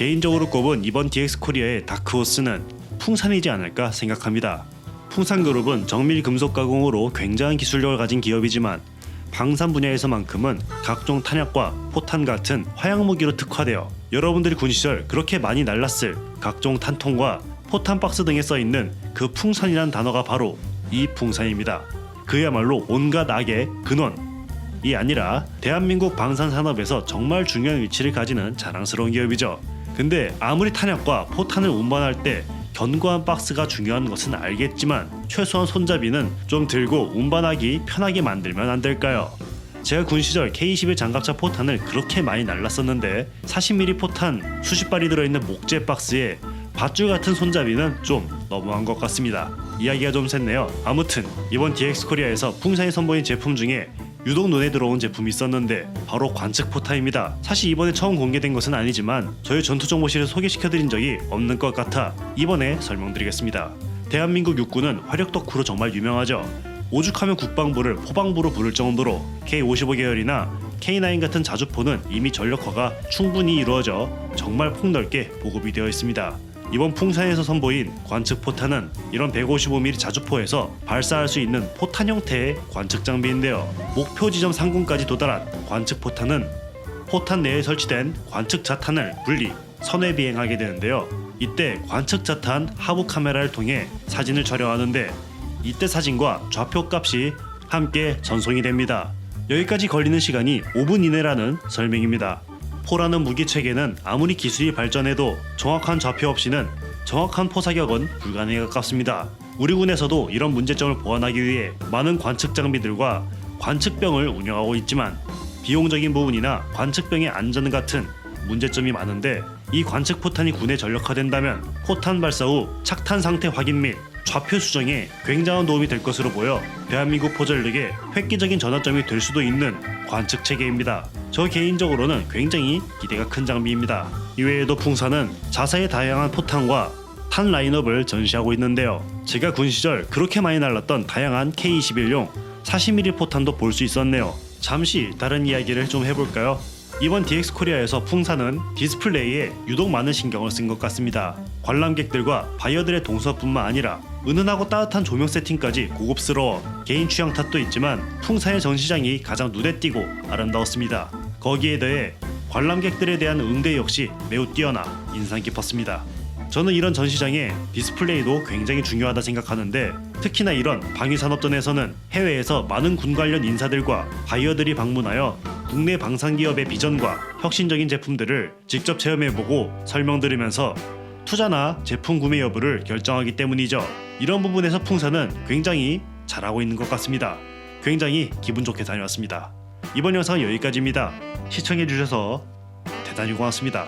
개인적으로 꼽은 이번 DX 코리아의 다크호스는 풍산이지 않을까 생각합니다. 풍산그룹은 정밀 금속 가공으로 굉장한 기술력을 가진 기업이지만 방산 분야에서만큼은 각종 탄약과 포탄 같은 화약 무기로 특화되어 여러분들이 군 시절 그렇게 많이 날랐을 각종 탄통과 포탄 박스 등에 써 있는 그 풍산이란 단어가 바로 이 풍산입니다. 그야말로 온갖 악의 근원이 아니라 대한민국 방산 산업에서 정말 중요한 위치를 가지는 자랑스러운 기업이죠. 근데 아무리 탄약과 포탄을 운반할 때 견고한 박스가 중요한 것은 알겠지만 최소한 손잡이는 좀 들고 운반하기 편하게 만들면 안 될까요? 제가 군 시절 K21 장갑차 포탄을 그렇게 많이 날랐었는데 40mm 포탄 수십 발이 들어있는 목재 박스에 밧줄 같은 손잡이는 좀 너무한 것 같습니다. 이야기가 좀 샜네요. 아무튼 이번 DX 코리아에서 풍산이 선보인 제품 중에 유독 눈에 들어온 제품이 있었는데 바로 관측 포탄입니다. 사실 이번에 처음 공개된 것은 아니지만 저희 전투정보실을 소개시켜드린 적이 없는 것 같아 이번에 설명드리겠습니다. 대한민국 육군은 화력 덕후로 정말 유명하죠. 오죽하면 국방부를 포방부로 부를 정도로 K55 계열이나 K9 같은 자주포는 이미 전력화가 충분히 이루어져 정말 폭넓게 보급이 되어 있습니다. 이번 풍산에서 선보인 관측 포탄은 이런 155mm 자주포에서 발사할 수 있는 포탄 형태의 관측 장비인데요. 목표 지점 상공까지 도달한 관측 포탄은 포탄 내에 설치된 관측 자탄을 분리 선회 비행하게 되는데요. 이때 관측 자탄 하부 카메라를 통해 사진을 촬영하는데 이때 사진과 좌표 값이 함께 전송이 됩니다. 여기까지 걸리는 시간이 5분 이내라는 설명입니다. 포라는 무기 체계는 아무리 기술이 발전해도 정확한 좌표 없이는 정확한 포사격은 불가능에 가깝습니다. 우리 군에서도 이런 문제점을 보완하기 위해 많은 관측 장비들과 관측병을 운영하고 있지만 비용적인 부분이나 관측병의 안전 같은 문제점이 많은데 이 관측 포탄이 군에 전력화된다면 포탄 발사 후 착탄 상태 확인 및 좌표 수정에 굉장한 도움이 될 것으로 보여 대한민국 포전력의 획기적인 전환점이 될 수도 있는 관측 체계입니다. 저 개인적으로는 굉장히 기대가 큰 장비입니다. 이외에도 풍사는 자사의 다양한 포탄과 탄 라인업을 전시하고 있는데요. 제가 군 시절 그렇게 많이 날랐던 다양한 K21용 40mm 포탄도 볼 수 있었네요. 잠시 다른 이야기를 좀 해볼까요? 이번 DX 코리아에서 풍사는 디스플레이에 유독 많은 신경을 쓴 것 같습니다. 관람객들과 바이어들의 동서뿐만 아니라 은은하고 따뜻한 조명 세팅까지 고급스러워 개인 취향 탓도 있지만 풍사의 전시장이 가장 눈에 띄고 아름다웠습니다. 거기에 더해 관람객들에 대한 응대 역시 매우 뛰어나 인상 깊었습니다. 저는 이런 전시장의 디스플레이도 굉장히 중요하다 생각하는데 특히나 이런 방위산업전에서는 해외에서 많은 군 관련 인사들과 바이어들이 방문하여 국내 방산기업의 비전과 혁신적인 제품들을 직접 체험해보고 설명드리면서 투자나 제품 구매 여부를 결정하기 때문이죠. 이런 부분에서 풍사는 굉장히 잘하고 있는 것 같습니다. 굉장히 기분 좋게 다녀왔습니다. 이번 영상은 여기까지입니다. 시청해주셔서 대단히 고맙습니다.